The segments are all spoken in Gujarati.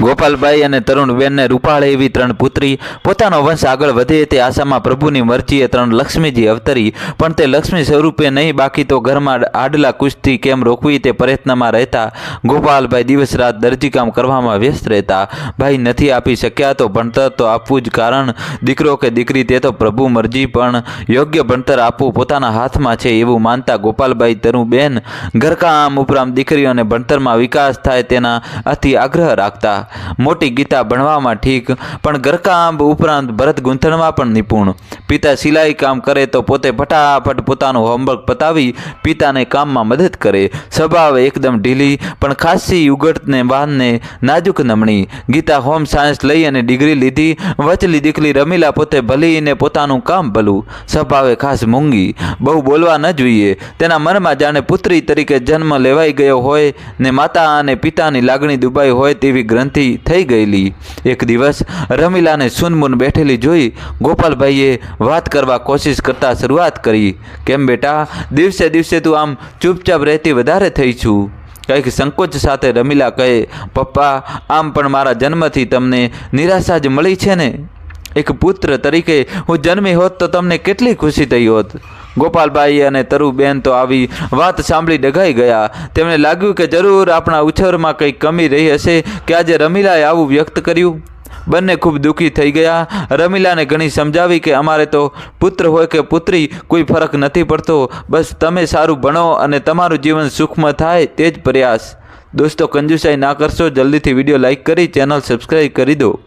ગોપાલભાઈ અને તરુણબેનને રૂપાળે એવી ત્રણ પુત્રી. પોતાનો વંશ આગળ વધે તે આશામાં પ્રભુની મરજીએ ત્રણ લક્ષ્મીજી અવતરી. પણ તે લક્ષ્મી સ્વરૂપે નહીં, બાકી તો ઘરમાં આડલા કુસ્તી કેમ રોકવી તે પ્રયત્નમાં રહેતા. ગોપાલભાઈ દિવસ રાત દરજીકામ કરવામાં વ્યસ્ત રહેતા. ભાઈ નથી આપી શક્યા તો ભણતર તો આપવું જ કારણ. દીકરો કે દીકરી તે તો પ્રભુ મરજી, પણ યોગ્ય ભણતર આપવું પોતાના હાથમાં છે એવું માનતા ગોપાલભાઈ તરુબેન ઘરકામ ઉપરાંત દીકરીઓને ભણતરમાં વિકાસ થાય તેના અતિ આગ્રહ રાખતા. મોટી ગીતા ભણવામાં ઠીક, પણ ઘરકામ ઉપરાંત ભરત ગૂંથણમાં પણ નિપુણ. પિતા સિલાઈ કામ કરે તો પોતે ફટાફટ પોતાનું હોમવર્ક પતાવી પિતાને કામમાં મદદ કરે. સ્વભાવ એકદમ ઢીલી, પણ ખાસી ઉગટને વાહનને નાજુક નમણી. ગીતા હોમ સાયન્સ લઈ અને ડિગ્રી લીધી, વચલી દીકરી રમીલા પોતે ભલીને પોતાનું કામ ભલું. સ્વભાવે ખાસ મૂંગી, બહુ બોલવા ન જોઈએ. તેના મનમાં જાણે પુત્રી તરીકે જન્મ લેવાઈ ગયો હોય ને માતા અને પિતાની લાગણી દુબાઈ હોય તેવી ગ્રંથિ થઈ ગયેલી. એક દિવસ રમીલાને સુનમુન બેઠેલી જોઈ ગોપાલભાઈએ વાત કરવા કોશિશ કરતા શરૂઆત કરી. કેમ બેટા? દિવસે દિવસે તું આમ ચૂપચાપ રહેતી વધારે થઈ છું. કંઈક સંકોચ સાથે રમીલા કહે, પપ્પા, આમ પણ મારા જન્મથી તમને નિરાશા જ મળી છે ને? એક પુત્ર તરીકે હું જન્મી હોત તો તમને કેટલી ખુશી થઈ હોત. ગોપાલભાઈ અને તરુબેન તો આવી વાત સાંભળી ડઘાઈ ગયા. તેમણે લાગ્યું કે જરૂર આપણા ઉછેરમાં કંઈક કમી રહી હશે કે આજે રમીલાએ આવું વ્યક્ત કર્યું. બંને ખૂબ દુઃખી થઈ ગયા. રમીલાને ઘણી સમજાવી કે અમારે તો પુત્ર હોય કે પુત્રી કોઈ ફરક નથી પડતો. બસ તમે સારું ભણો અને તમારું જીવન સુખમાં થાય તે જ પ્રયાસ. દોસ્તો, કંજુસાઈ ના કરશો. જલ્દીથી વીડિયો લાઇક કરી, ચેનલ સબસ્ક્રાઈબ કરી દો.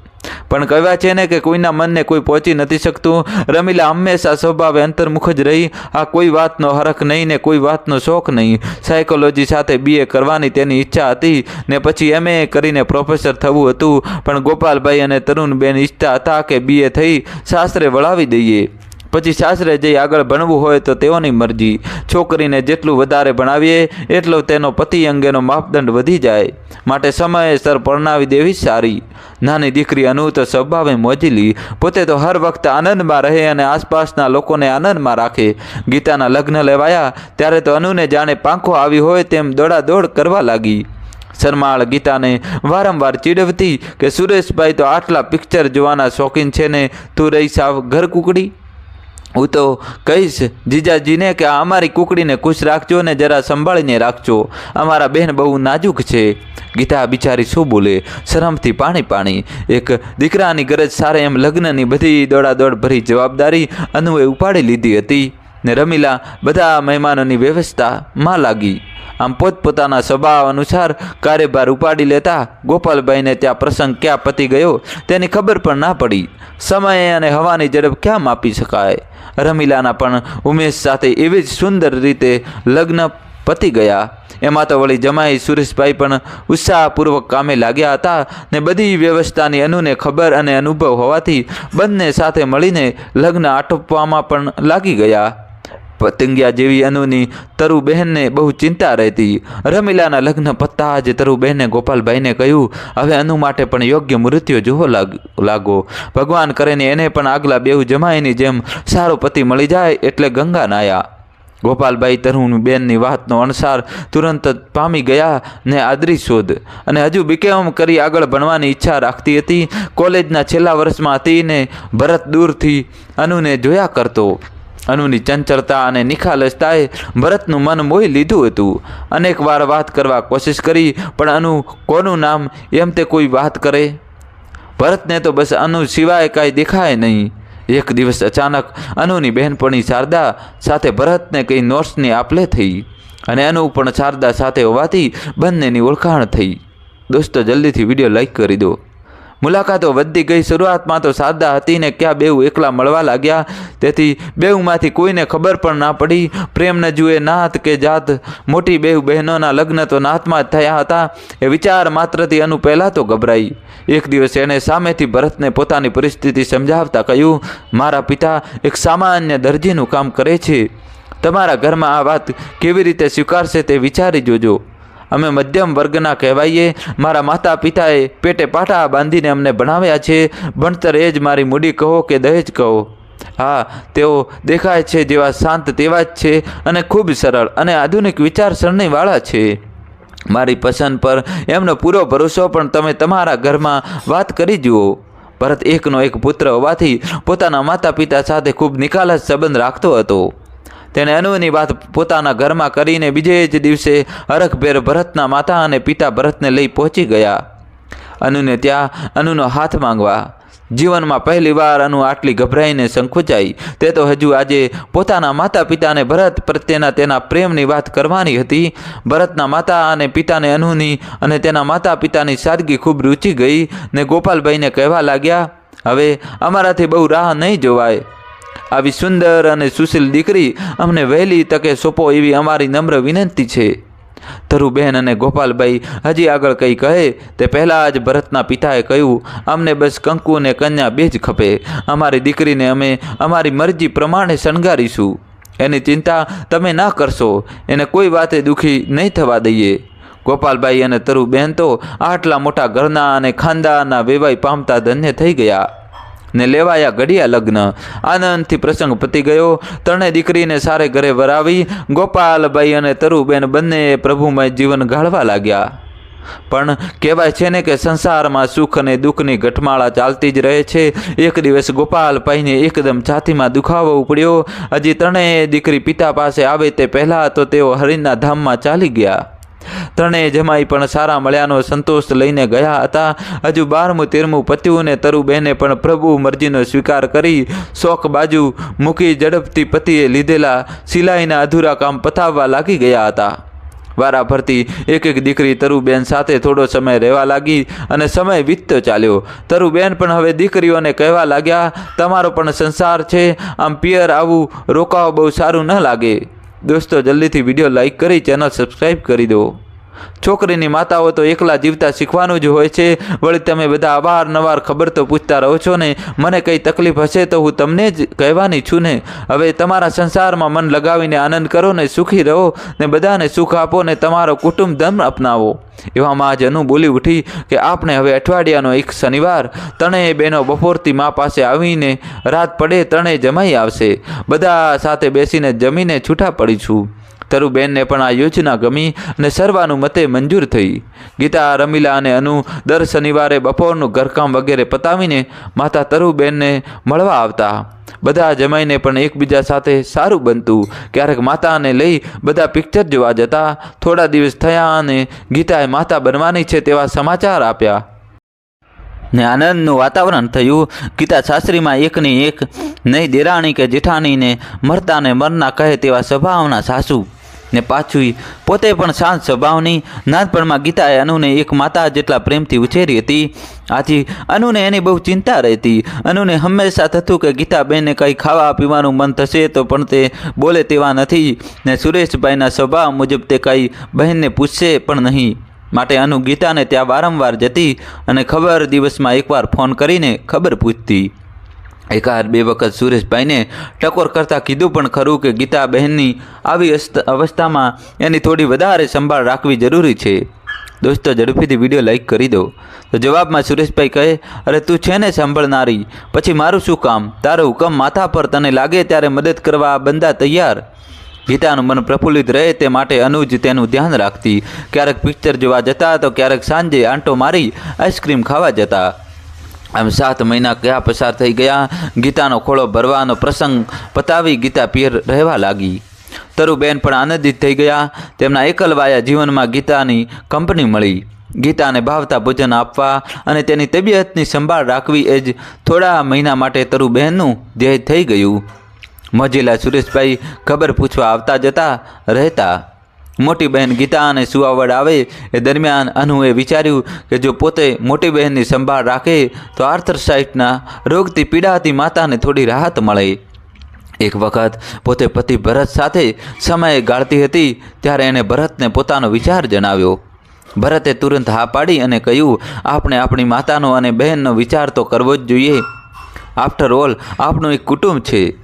પણ કહેવાય છે ને કે કોઈના મનને કોઈ પહોંચી નથી શકતું. રમીલા હંમેશા સ્વભાવે અંતર્મુખ જ રહી. આ કોઈ વાતનો હરખ નહીં ને કોઈ વાતનો શોખ નહીં. સાયકોલોજી સાથે બીએ કરવાની તેની ઈચ્છા હતી ને પછી એમએ કરીને પ્રોફેસર થવું હતું. પણ ગોપાલભાઈ અને તરુણબેન ઈચ્છતા હતા કે બીએ થઈ. શાસ્ત્રે વળાવી દઈએ. પછી સાસરે જઈ આગળ ભણવું હોય તો તેઓની મરજી. છોકરીને જેટલું વધારે ભણાવીએ, એટલો તેનો પતિ અંગેનો માપદંડ વધી જાય. માટે સમયસર પરણાવી દેવી સારી. નાની દીકરી અનુ તો સ્વભાવે મોજીલી. પોતે તો હર વખત આનંદમાં રહે અને આસપાસના લોકોને આનંદમાં રાખે. ગીતાના લગ્ન લેવાયા, ત્યારે તો અનુને જાણે પાંખો આવી હોય તેમ દોડાદોડ કરવા લાગી. શરમાળ ગીતાને વારંવાર ચીડવતી કે, સુરેશભાઈ, તો આટલા પિક્ચર જોવાના શોખીન છે ને? તું રહી સાવ ઘર કુકડી હું તો કહીશ જીજાજીને કે અમારી કુકડીને ખુશ રાખજો ને જરા સંભાળીને રાખજો. અમારા બહેન બહુ નાજુક છે. ગીતા બિચારી શું બોલે? શરમથી પાણી પાણી. એક દીકરાની ગરજ સારે એમ લગ્નની બધી દોડાદોડ ભરી જવાબદારી અનુએ ઉપાડી લીધી હતી. ને રમીલા બધા મહેમાનોની વ્યવસ્થામાં લાગી. આમ પોતપોતાના સ્વભાવ અનુસાર કાર્યભાર ઉપાડી લેતા ગોપાલભાઈને ત્યાં પ્રસંગ ક્યાં પતી ગયો તેની ખબર પણ ના પડી. સમય અને હવાની ઝડપ ક્યાં માપી શકાય? રમીલાના પણ ઉમેશ સાથે એવી જ સુંદર રીતે લગ્ન પતી ગયા. એમાં તો વળી જમાઈ સુરેશભાઈ પણ ઉત્સાહપૂર્વક કામે લાગ્યા હતા ને બધી વ્યવસ્થાની અનુને ખબર અને અનુભવ હોવાથી બંને સાથે મળીને લગ્ન આટોપવામાં પણ લાગી ગયા. પતંગિયા જેવી અનુની તરુબહેનને બહુ ચિંતા રહેતી. રમીલાના લગ્ન પત્તા જ તરુબહેને ગોપાલભાઈને કહ્યું, હવે અનુ માટે પણ યોગ્ય મૃત્યુ જોવો લાગ ભગવાન કરીને એને પણ આગલા બેઉ જમાઈની જેમ સારો પતિ મળી જાય એટલે ગંગા નાયા. ગોપાલભાઈ તરુણ બેનની વાતનો અણસાર તુરંત પામી ગયા ને આદરી શોધ. અને હજુ બીકેમ કરી આગળ ભણવાની ઈચ્છા રાખતી હતી. કોલેજના છેલ્લા વર્ષમાં હતી ને ભરત દૂરથી અનુને જોયા કરતો. અનુની ચંચળતા અને નિખાલસતાએ ભરતનું મન મોહી લીધું હતું. અનેક વાર વાત કરવા કોશિશ કરી, પણ અનુ કોનું નામ એમ તે કોઈ વાત કરે? ભરતને તો બસ અનુ સિવાય કાંઈ દેખાય નહીં. એક દિવસ અચાનક અનુની બહેનપણી શારદા સાથે ભરતને કંઈ નોટ્સની આપલે થઈ અને અનુ પણ શારદા સાથે હોવાથી બંનેની ઓળખાણ થઈ. દોસ્તો, જલ્દીથી વીડિયો લાઈક કરી દો. મુલાકાતો વધતી ગઈ. શરૂઆતમાં તો સાદા હતી ને ક્યાં બેઉ એકલા મળવા લાગ્યા. તેથી બેઉમાંથી કોઈને ખબર પણ ના પડી. પ્રેમ ન જુએ નાત કે જાત. મોટી બેઉ બહેનોના લગ્ન તો નાતમાં જ થયા હતા. એ વિચાર માત્રથી અનુ પહેલાં તો ગભરાઈ. એક દિવસ એણે સામેથી ભરતને પોતાની પરિસ્થિતિ સમજાવતા કહ્યું, મારા પિતા એક સામાન્ય દરજીનું કામ કરે છે. તમારા ઘરમાં આ વાત કેવી રીતે સ્વીકારશે તે વિચારી જોજો. અમે મધ્યમ વર્ગના કહેવાઈએ. મારા માતા પિતાએ પેટે પાટા બાંધીને અમને ભણાવ્યા છે. ભણતર એ જ મારી મૂડી કહો કે દહેજ કહો. હા, તેઓ દેખાય છે જેવા શાંત તેવા જ છે અને ખૂબ સરળ અને આધુનિક વિચારસરણીવાળા છે. મારી પસંદ પર એમનો પૂરો ભરોસો પણ તમે તમારા ઘરમાં વાત કરી જુઓ. ભરત એકનો એક પુત્ર હોવાથી પોતાના માતા પિતા સાથે ખૂબ નિકાલસ સંબંધ રાખતો હતો. તેણે અનુની વાત પોતાના ઘરમાં કરીને બીજે જ દિવસે અરખભેર ભરતના માતા અને પિતા ભરતને લઈ પહોંચી ગયા. અનુને ત્યાં અનુનો હાથ માંગવા. જીવનમાં પહેલી વાર અનુ આટલી ગભરાઈને સંકોચાઈ. તે તો હજુ આજે પોતાના માતા પિતાને ભરત પ્રત્યેના તેના પ્રેમની વાત કરવાની હતી. ભરતના માતા અને પિતાને અનુની અને તેના માતા પિતાની સાદગી ખૂબ રૂચી ગઈ ને ગોપાલભાઈને કહેવા લાગ્યા, હવે અમારાથી બહુ રાહ નહીં જોવાય. આવી સુંદર અને સુશીલ દીકરી અમને વહેલી તકે સોંપો એવી અમારી નમ્ર વિનંતી છે. ધરુબહેન અને ગોપાલભાઈ હજી આગળ કંઈ કહે તે પહેલાં જ ભરતના પિતાએ કહ્યું, અમને બસ કંકુ અને કન્યા બે જ ખપે. અમારી દીકરીને અમે અમારી મરજી પ્રમાણે શણગારીશું. એની ચિંતા તમે ના કરશો. એને કોઈ વાતે દુઃખી નહીં થવા દઈએ. ગોપાલભાઈ અને તરુબહેન તો આટલા મોટા ઘરના અને ખાનદાનના વેવાઈ પામતા ધન્ય થઈ ગયા. ને લેવાયા ઘડિયા લગ્ન. આનંદથી પ્રસંગ પતી ગયો. ત્રણેય દીકરીને સારે ઘરે વરાવી ગોપાલભાઈ અને તરુબેન બંને પ્રભુમય જીવન ગાળવા લાગ્યા. પણ કહેવાય છે ને કે સંસારમાં સુખ અને દુઃખની ઘટમાળા ચાલતી જ રહે છે. એક દિવસ ગોપાલભાઈને એકદમ છાતીમાં દુખાવો ઉપડ્યો. હજી ત્રણેય દીકરી પિતા પાસે આવે તે પહેલાં તો તેઓ હરિના ધામમાં ચાલી ગયા. ત્રણેય જમાઈ પણ સારા મળ્યાનો સંતોષ લઈને ગયા હતા. હજુ બારમું, તેરમું પત્યું ને તરુબહેને પણ પ્રભુ મરજીનો સ્વીકાર કરી શોખ બાજુ મૂકી ઝડપથી પતિએ લીધેલા સિલાઈના અધૂરા કામ પતાવવા લાગી ગયા હતા. વારા ફરતી એક એક દીકરી તરુબેન સાથે થોડો સમય રહેવા લાગી અને સમય વીતતો ચાલ્યો. તરુબેન પણ હવે દીકરીઓને કહેવા લાગ્યા, તમારો પણ સંસાર છે, આમ પિયર આવું રોકાવો બહુ સારું ન લાગે. દોસ્તો, જલ્દીથી વીડિયો લાઇક કરી, ચેનલ સબસ્ક્રાઈબ કરી દો. છોકરીની માતાઓ તો એકલા જીવતા શીખવાનું જ હોય છે. વળી તમે બધા અવારનવાર ખબર તો પૂછતા રહો છો ને, મને કંઈ તકલીફ હશે તો હું તમને જ કહેવાની છું ને. હવે તમારા સંસારમાં મન લગાવીને આનંદ કરો ને, સુખી રહો ને બધાને સુખ આપો ને તમારો કુટુંબ ધર્મ અપનાવો. એવામાં આજ અનુ બોલી ઉઠી કે આપણે હવે અઠવાડિયાનો એક શનિવાર, ત્રણેય બહેનો બપોરથી મા પાસે આવીને રાત પડે ત્રણેય જમાઈ આવશે. બધા સાથે બેસીને જમીને છૂટા પડીશું. તરુબેનને પણ આ યોજના ગમી અને સર્વાનુમતે મંજૂર થઈ. ગીતા, રમીલા અને અનુ દર શનિવારે બપોરનું ઘરકામ વગેરે પતાવીને માતા તરુબેનને મળવા આવતા. બધા જમાઈને પણ એકબીજા સાથે સારું બનતું. ક્યારેક માતાને લઈ બધા પિક્ચર જોવા જતા, થોડા દિવસ થયા અને ગીતાએ માતા બનવાની છે તેવા સમાચાર આપ્યા. ને આનંદનું વાતાવરણ થયું. ગીતા શાસ્ત્રીમાં એકની એક, નહીં દેરાણી કે જેઠાણીને મરતાને મરના કહે તેવા સ્વભાવના સાસુ ને પાછું પોતે પણ શાંત સ્વભાવની નાનપણમાં ગીતાએ અનુને એક માતા જેટલા પ્રેમથી ઉછેરી હતી. આથી અનુને એની બહુ ચિંતા રહેતી. અનુને હંમેશા થતું કે ગીતાબેનને કંઈ ખાવા પીવાનું મન થશે તો પણ તે બોલે તેવા નથી ને સુરેશભાઈના સ્વભાવ મુજબ તે કંઈ બહેનને પૂછશે પણ નહીં. માટે અનુ ગીતાને ત્યાં વારંવાર જતી અને ખબર દિવસમાં એકવાર ફોન કરીને ખબર પૂછતી. એકાદ બે વખત સુરેશભાઈને ટકોર કરતાં કીધું પણ ખરું કે ગીતા બહેનની આવી અવસ્થામાં એની થોડી વધારે સંભાળ રાખવી જરૂરી છે. દોસ્તો, ઝડપીથી વીડિયો લાઇક કરી દો. તો જવાબમાં સુરેશભાઈ કહે, અરે તું છે ને સાંભળનારી? પછી મારું શું કામ? તારો હુકમ માથા પર તને લાગે ત્યારે મદદ કરવા બંદા તૈયાર? ગીતાનું મન પ્રફુલ્લિત રહે તે માટે અનુજ તેનું ધ્યાન રાખતી. ક્યારેક પિક્ચર જોવા જતા તો ક્યારેક સાંજે આંટો મારી આઈસ્ક્રીમ ખાવા જતા. આમ સાત મહિના કયા પસાર થઈ ગયા, ગીતાનો ખોળો ભરવાનો પ્રસંગ પતાવી ગીતા પિયર રહેવા લાગી. તરુબેન પણ આનંદિત થઈ ગયા, તેમના એકલવાયા જીવનમાં ગીતાની કંપની મળી. ગીતાને ભાવતા ભોજન આપવા અને તેની તબિયતની સંભાળ રાખવી એ જ થોડા મહિના માટે તરુબહેનનું ધ્યેય થઈ ગયું. મોજીલા સુરેશભાઈ ખબર પૂછવા આવતા જતા રહેતા. મોટી બહેન ગીતા અને સુવાવડ આવે એ દરમિયાન અનુએ વિચાર્યું કે જો પોતે મોટી બહેનની સંભાળ રાખે તો આર્થરસાઇટના રોગથી પીડાતી માતાને થોડી રાહત મળે. એક વખત પોતે પતિ ભરત સાથે સમયે ગાળતી હતી ત્યારે એણે ભરતને પોતાનો વિચાર જણાવ્યો. ભરતે તુરંત હા પાડી અને કહ્યું આપણે આપણી માતાનો અને બહેનનો વિચાર તો કરવો જ જોઈએ. આફ્ટર ઓલ આપણું એક કુટુંબ છે.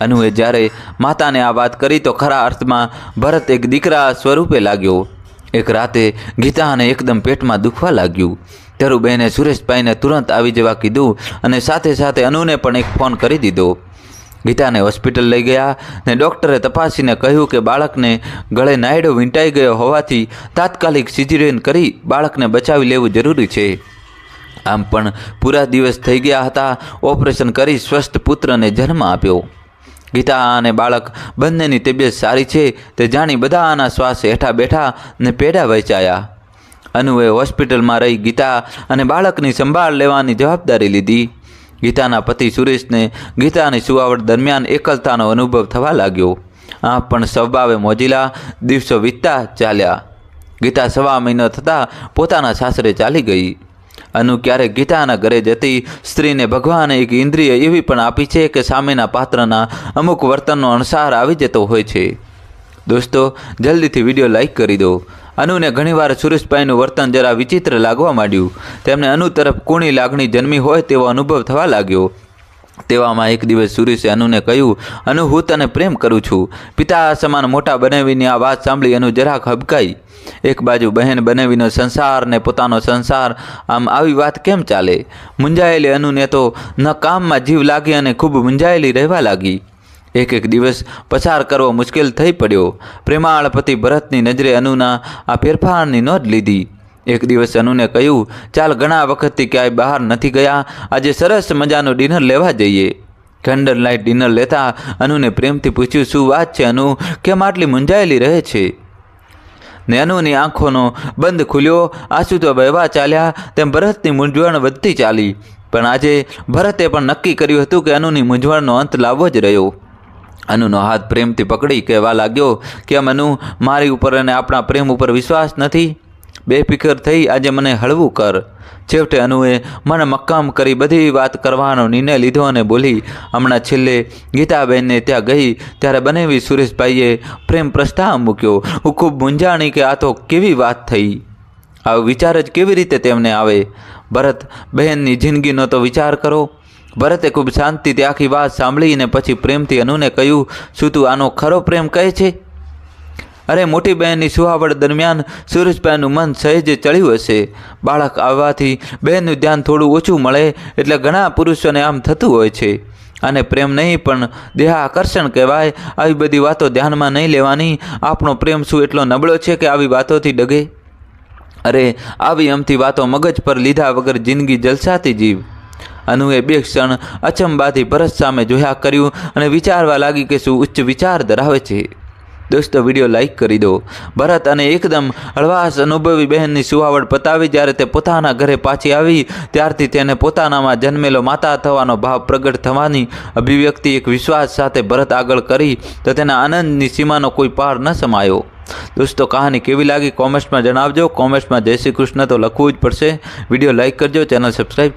અનુએ જ્યારે માતાને આ વાત કરી તો ખરા અર્થમાં ભરત એક દીકરા સ્વરૂપે લાગ્યો. એક રાતે ગીતાને એકદમ પેટમાં દુખવા લાગ્યું. ધરુબહેને સુરેશભાઈને તુરંત આવી જવા કીધું અને સાથે સાથે અનુને પણ એક ફોન કરી દીધો. ગીતાને હોસ્પિટલ લઈ ગયા ને ડૉક્ટરે તપાસીને કહ્યું કે બાળકને ગળે નાયડો વીંટાઈ ગયો હોવાથી તાત્કાલિક સિઝેરિયન કરી બાળકને બચાવી લેવું જરૂરી છે. આમ પણ પૂરા દિવસ થઈ ગયા હતા. ઓપરેશન કરી સ્વસ્થ પુત્રને જન્મ આપ્યો. ગીતા અને બાળક બંનેની તબિયત સારી છે તે જાણી બધાના શ્વાસ હેઠા બેઠા ને પેડા વહેંચાયા. અનુએ હોસ્પિટલમાં રહી ગીતા અને બાળકની સંભાળ લેવાની જવાબદારી લીધી. ગીતાના પતિ સુરેશને ગીતાની સુવાવટ દરમિયાન એકલતાનો અનુભવ થવા લાગ્યો. આ પણ સ્વભાવે મોજીલા દિવસો વીતતા ચાલ્યા. ગીતા સવા મહિનો થતાં પોતાના સાસરે ચાલી ગઈ. અનુ ક્યારેક ગીતાના ઘરે જતી સ્ત્રીને ભગવાને એક ઇન્દ્રિય એવી પણ આપી છે કે સામેના પાત્રના અમુક વર્તનનો અણસાર આવી જતો હોય છે. દોસ્તો, જલ્દીથી વીડિયો લાઈક કરી દો. અનુને ઘણીવાર સુરેશભાઈનું વર્તન જરા વિચિત્ર લાગવા માંડ્યું. તેમને અનુ તરફ કુણી લાગણી જન્મી હોય તેવો અનુભવ થવા લાગ્યો. તેવામાં એક દિવસ સુરેશે અનુને કહ્યું, અનુ, હું તને પ્રેમ કરું છું. પિતા સમાન મોટા બનાવીની આ વાત સાંભળી અનુ જરાક હબકાઈ. એક બાજુ બહેન બનાવીનો સંસાર ને પોતાનો સંસાર, આમ આવી વાત કેમ ચાલે? મૂંઝાયેલી અનુને તો ન કામમાં જીવ લાગી અને ખૂબ મૂંઝાયેલી રહેવા લાગી. એક એક દિવસ પસાર કરવો મુશ્કેલ થઈ પડ્યો. પ્રેમાળ પતિ ભરતની નજરે અનુના આ ફેરફારની નોંધ લીધી. એક દિવસ અનુને કહ્યું, ચાલ ઘણા વખતથી ક્યાંય બહાર નથી ગયા, આજે સરસ મજાનું ડિનર લેવા જઈએ. કેન્ડલ લાઇટ ડિનર લેતા અનુને પ્રેમથી પૂછ્યું, શું વાત છે અનુ? કેમ આટલી મૂંઝાયેલી રહે છે? ને અનુની આંખોનો બંધ ખુલ્યો, આંસુ તો વહેવા ચાલ્યા, તેમ ભરતની મૂંઝવણ વધતી ચાલી. પણ આજે ભરતે પણ નક્કી કર્યું હતું કે અનુની મૂંઝવણનો અંત લાવવો જ રહ્યો. અનુનો હાથ પ્રેમથી પકડી કહેવા લાગ્યો, કેમ અનુ? મારી ઉપર અને આપણા પ્રેમ ઉપર વિશ્વાસ નથી? બેફિકર થઈ આજે મને હળવું કર. છેવટે અનુએ મને મક્કામ કરી બધી વાત કરવાનો નિર્ણય લીધો અને બોલી, હમણાં છેલ્લે ગીતાબેનને ત્યાં ગઈ, ત્યારે બનેવી સુરેશભાઈએ પ્રેમ પ્રસ્તાવ મૂક્યો. હું ખૂબ મૂંઝાણી કે આ તો કેવી વાત થઈ? આવો વિચાર જ કેવી રીતે તેમને આવે? ભરત, બહેનની જિંદગીનો તો વિચાર કરો. ભરતે ખૂબ શાંતિથી આખી વાત સાંભળીને પછી પ્રેમથી અનુને કહ્યું, શું તું આનો ખરો પ્રેમ કહે છે? અરે મોટી બહેનની સુહાવડ દરમિયાન સુરેશભાઈનું મન સહેજે ચડ્યું હશે. બાળક આવવાથી બહેનનું ધ્યાન થોડું ઓછું મળે એટલે ઘણા પુરુષોને આમ થતું હોય છે. અને પ્રેમ નહીં, પણ દેહ આકર્ષણ કહેવાય. આવી બધી વાતો ધ્યાનમાં નહીં લેવાની. આપણો પ્રેમ શું એટલો નબળો છે કે આવી વાતોથી ડગે? અરે, આવી અમથી વાતો મગજ પર લીધા વગર જિંદગી જલસાતી જીવ. અનુએ બે ક્ષણ અચંબાથી ભરત સામે જોયા કર્યું અને વિચારવા લાગી કે શું ઉચ્ચ વિચાર ધરાવે છે. દોસ્તો, વીડિયો લાઇક કરી દો. ભરત અને એકદમ હળવાશ અનુભવી બહેનની સુવાવડ પતાવી જ્યારે તે પોતાના ઘરે પાછી આવી, ત્યારથી તેને પોતાનામાં જન્મેલો માતા થવાનો ભાવ પ્રગટ થવાની અભિવ્યક્તિ એક વિશ્વાસ સાથે ભરત આગળ કરી તો તેના આનંદની સીમાનો કોઈ પાર ન સમાયો. દોસ્તો, કહાની કેવી લાગી? કોમેન્ટ્સમાં જણાવજો. કોમેન્ટ્સમાં જય શ્રી કૃષ્ણ તો લખવું જ પડશે. વીડિયો લાઇક કરજો, ચેનલ સબસ્ક્રાઈબ